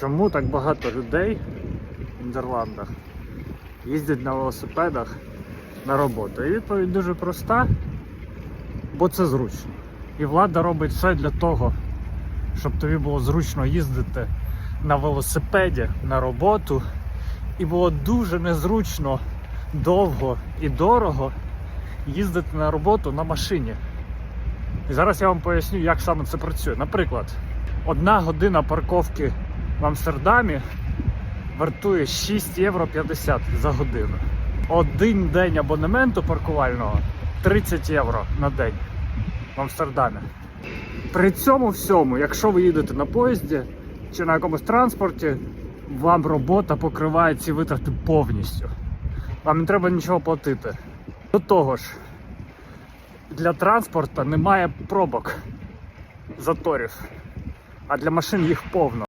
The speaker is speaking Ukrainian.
чому так багато людей в Нідерландах їздять на велосипедах на роботу. І відповідь дуже проста, бо це зручно. І влада робить все для того, щоб тобі було зручно їздити на велосипеді на роботу. І було дуже незручно довго і дорого їздити на роботу на машині. І зараз я вам поясню, як саме це працює. Наприклад, одна година парковки в Амстердамі вартує 6 євро 50 за годину. Один день абонементу паркувального 30 євро на день в Амстердамі. При цьому всьому, якщо ви їдете на поїзді чи на якомусь транспорті, вам робота покриває ці витрати повністю. Вам не треба нічого платити. До того ж, для транспорту немає пробок заторів, а для машин їх повно.